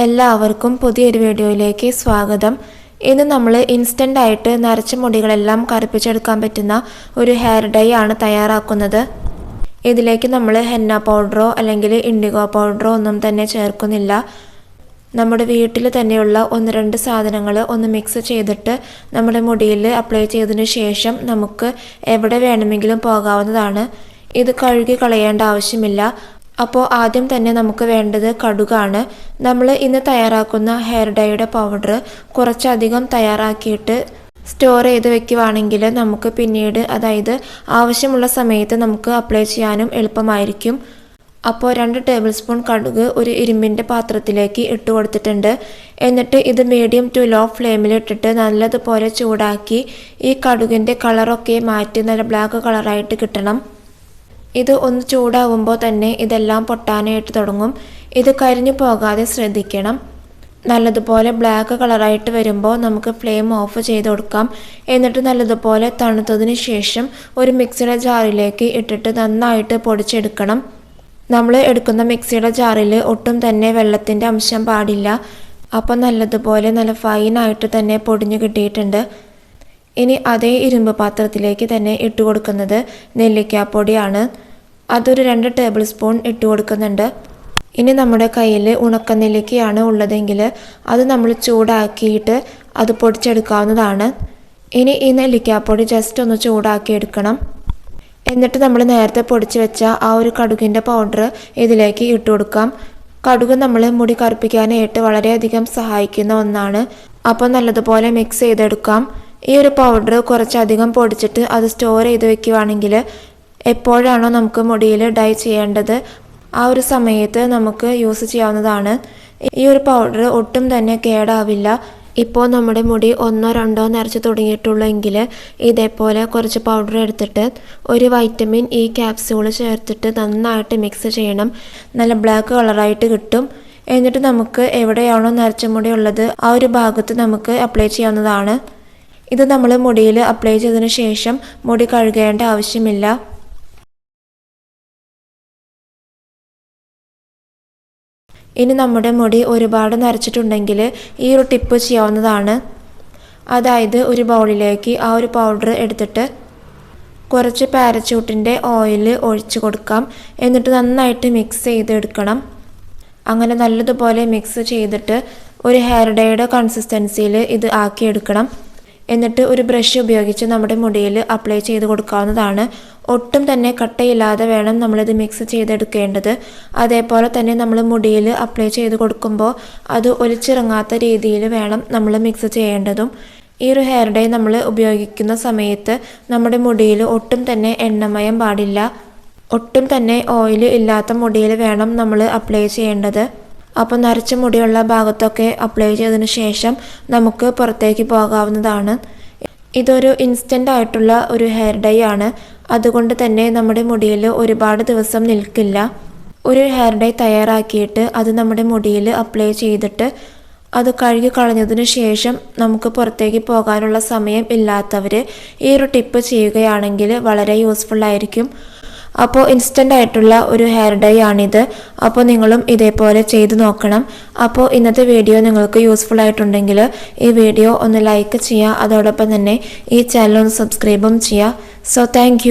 എല്ലാവർക്കും പുതിയൊരു വീഡിയോയിലേക്ക് സ്വാഗതം. ഇന്ന് നമ്മൾ ഇൻസ്റ്റന്റ് ആയിട്ട് നരച്ച മുടികളെല്ലാം കറുപ്പിച്ചെടുക്കാൻ പറ്റുന്ന ഒരു ഹെയർ ഡൈ ആണ് തയ്യാറാക്കുന്നത്. ഇതിലേക്ക് നമ്മൾ ഹെന്ന പൗഡറോ അല്ലെങ്കിൽ ഇൻഡിഗോ പൗഡറോ ഒന്നും തന്നെ ചേർക്കുന്നില്ല. നമ്മുടെ വീട്ടിൽ തന്നെയുള്ള ഒന്ന് രണ്ട് സാധനങ്ങൾ ഒന്ന് മിക്സ് ചെയ്തിട്ട് നമ്മുടെ മുടിയിൽ അപ്ലൈ ചെയ്തതിന് ശേഷം നമുക്ക് എവിടെ വേണമെങ്കിലും പോകാവുന്നതാണ്. ഇത് കഴുകി കളയേണ്ട ആവശ്യമില്ല. അപ്പോൾ ആദ്യം തന്നെ നമുക്ക് വേണ്ടത് കടുകാണ്. നമ്മൾ ഇന്ന് തയ്യാറാക്കുന്ന ഹെയർ ഡൈയുടെ പൗഡർ കുറച്ചധികം തയ്യാറാക്കിയിട്ട് സ്റ്റോർ ചെയ്ത് വെക്കുവാണെങ്കിൽ നമുക്ക് പിന്നീട് അതായത് ആവശ്യമുള്ള സമയത്ത് നമുക്ക് അപ്ലൈ ചെയ്യാനും എളുപ്പമായിരിക്കും. അപ്പോൾ രണ്ട് ടേബിൾ സ്പൂൺ കടുക് ഒരു ഇരുമ്പിന്റെ പാത്രത്തിലേക്ക് ഇട്ട് കൊടുത്തിട്ടുണ്ട്. എന്നിട്ട് ഇത് മീഡിയം ടു ലോ ഫ്ലെയിമിൽ ഇട്ടിട്ട് നല്ലതുപോലെ ചൂടാക്കി ഈ കടുകിന്റെ കളറൊക്കെ മാറ്റി നല്ല ബ്ലാക്ക് കളറായിട്ട് കിട്ടണം. ഇത് ഒന്ന് ചൂടാവുമ്പോൾ തന്നെ ഇതെല്ലാം പൊട്ടാനായിട്ട് തുടങ്ങും. ഇത് കരിഞ്ഞു പോകാതെ ശ്രദ്ധിക്കണം. നല്ലതുപോലെ ബ്ലാക്ക് കളറായിട്ട് വരുമ്പോൾ നമുക്ക് ഫ്ലെയിം ഓഫ് ചെയ്ത് കൊടുക്കാം. എന്നിട്ട് നല്ലതുപോലെ തണുത്തതിന് ശേഷം ഒരു മിക്സിയുടെ ജാറിലേക്ക് ഇട്ടിട്ട് നന്നായിട്ട് പൊടിച്ചെടുക്കണം. നമ്മൾ എടുക്കുന്ന മിക്സിയുടെ ജാറിൽ ഒട്ടും തന്നെ വെള്ളത്തിന്റെ അംശം പാടില്ല. അപ്പോൾ നല്ലതുപോലെ നല്ല ഫൈനായിട്ട് തന്നെ പൊടിഞ്ഞു കിട്ടിയിട്ടുണ്ട്. ഇനി അതേ ഇരുമ്പ് പാത്രത്തിലേക്ക് തന്നെ ഇട്ട് കൊടുക്കുന്നത് നെല്ലിക്കാപ്പൊടിയാണ്. അതൊരു രണ്ട് ടേബിൾ സ്പൂൺ ഇട്ട് കൊടുക്കുന്നുണ്ട്. ഇനി നമ്മുടെ കയ്യിൽ ഉണക്ക നെല്ലിക്കയാണ് ഉള്ളതെങ്കിൽ അത് നമ്മൾ ചൂടാക്കിയിട്ട് അത് പൊടിച്ചെടുക്കാവുന്നതാണ്. ഇനി ഈ നെല്ലിക്കാപ്പൊടി ജസ്റ്റ് ഒന്ന് ചൂടാക്കി എടുക്കണം. എന്നിട്ട് നമ്മൾ നേരത്തെ പൊടിച്ച് വെച്ച ആ ഒരു കടുകിന്റെ പൗഡർ ഇതിലേക്ക് ഇട്ട് കൊടുക്കാം. കടുക് നമ്മൾ മുടി കറുപ്പിക്കാനായിട്ട് വളരെയധികം സഹായിക്കുന്ന ഒന്നാണ്. അപ്പോൾ നല്ലതുപോലെ മിക്സ് ചെയ്തെടുക്കാം. ഈ ഒരു പൗഡർ കുറച്ചധികം പൊടിച്ചിട്ട് അത് സ്റ്റോർ ചെയ്ത് വെക്കുകയാണെങ്കിൽ എപ്പോഴാണോ നമുക്ക് മുടിയിൽ ഡൈ ചെയ്യേണ്ടത് ആ ഒരു സമയത്ത് നമുക്ക് യൂസ് ചെയ്യാവുന്നതാണ്. ഈ ഒരു പൗഡർ ഒട്ടും തന്നെ കേടാവില്ല. ഇപ്പോൾ നമ്മുടെ മുടി ഒന്നോ രണ്ടോ നിറച്ച് തുടങ്ങിയിട്ടുള്ളെങ്കിൽ ഇതേപോലെ കുറച്ച് പൗഡർ എടുത്തിട്ട് ഒരു വൈറ്റമിൻ ഇ ക്യാപ്സ്യൂൾ ചേർത്തിട്ട് നന്നായിട്ട് മിക്സ് ചെയ്യണം. നല്ല ബ്ലാക്ക് കളറായിട്ട് കിട്ടും. എന്നിട്ട് നമുക്ക് എവിടെയാണോ നരച്ച മുടി ഉള്ളത് ആ ഒരു ഭാഗത്ത് നമുക്ക് അപ്ലൈ ചെയ്യാവുന്നതാണ്. ഇത് നമ്മൾ മുടിയിൽ അപ്ലൈ ചെയ്തതിന് ശേഷം മുടി കഴുകേണ്ട ആവശ്യമില്ല. ഇനി നമ്മുടെ മുടി ഒരുപാട് നരച്ചിട്ടുണ്ടെങ്കിൽ ഈ ഒരു ടിപ്പ് ചെയ്യാവുന്നതാണ്. അതായത് ഒരു ബൗളിലേക്ക് ആ ഒരു പൗഡർ എടുത്തിട്ട് കുറച്ച് പാരച്യൂട്ടിന്റെ ഓയിൽ ഒഴിച്ചു കൊടുക്കാം. എന്നിട്ട് നന്നായിട്ട് മിക്സ് ചെയ്തെടുക്കണം. അങ്ങനെ നല്ലതുപോലെ മിക്സ് ചെയ്തിട്ട് ഒരു ഹെയർ ഡേയുടെ കൺസിസ്റ്റൻസിയിൽ ഇത് ആക്കിയെടുക്കണം. എന്നിട്ട് ഒരു ബ്രഷ് ഉപയോഗിച്ച് നമ്മുടെ മുടിയിൽ അപ്ലൈ ചെയ്ത് കൊടുക്കാവുന്നതാണ്. ഒട്ടും തന്നെ കട്ടയില്ലാതെ വേണം നമ്മളിത് മിക്സ് ചെയ്തെടുക്കേണ്ടത്. അതേപോലെ തന്നെ നമ്മൾ മുടിയിൽ അപ്ലൈ ചെയ്ത് കൊടുക്കുമ്പോൾ അത് ഒലിച്ചിറങ്ങാത്ത രീതിയിൽ വേണം നമ്മൾ മിക്സ് ചെയ്യേണ്ടതും. ഈ ഒരു ഹെയർ ഡൈ നമ്മൾ ഉപയോഗിക്കുന്ന സമയത്ത് നമ്മുടെ മുടിയിൽ ഒട്ടും തന്നെ എണ്ണമയം പാടില്ല. ഒട്ടും തന്നെ ഓയിൽ ഇല്ലാത്ത മുടിയിൽ വേണം നമ്മൾ അപ്ലൈ ചെയ്യേണ്ടത്. അപ്പോൾ നരച്ച മുടിയുള്ള ഭാഗത്തൊക്കെ അപ്ലൈ ചെയ്തതിന് ശേഷം നമുക്ക് പുറത്തേക്ക് പോകാവുന്നതാണ്. ഇതൊരു ഇൻസ്റ്റന്റ് ആയിട്ടുള്ള ഒരു ഹെയർ ഡൈ ആണ്. അതുകൊണ്ട് തന്നെ നമ്മുടെ മുടിയിൽ ഒരുപാട് ദിവസം നിൽക്കില്ല. ഒരു ഹെയർ ഡൈ തയ്യാറാക്കിയിട്ട് അത് നമ്മുടെ മുടിയിൽ അപ്ലൈ ചെയ്തിട്ട് അത് കഴുകി കളഞ്ഞതിന് ശേഷം നമുക്ക് പുറത്തേക്ക് പോകാനുള്ള സമയം ഇല്ലാത്തവർ ഈ ഒരു ടിപ്പ് ചെയ്യുകയാണെങ്കിൽ വളരെ യൂസ്ഫുൾ ആയിരിക്കും. അപ്പോൾ ഇൻസ്റ്റന്റ് ആയിട്ടുള്ള ഒരു ഹെയർ ഡൈ ആണിത്. അപ്പോൾ നിങ്ങളും ഇതേപോലെ ചെയ്ത് നോക്കണം. അപ്പോൾ ഇന്നത്തെ വീഡിയോ നിങ്ങൾക്ക് യൂസ്ഫുൾ ആയിട്ടുണ്ടെങ്കിൽ ഈ വീഡിയോ ഒന്ന് ലൈക്ക് ചെയ്യുക. അതോടൊപ്പം തന്നെ ഈ ചാനൽ ഒന്ന് സബ്സ്ക്രൈബും ചെയ്യുക. So thank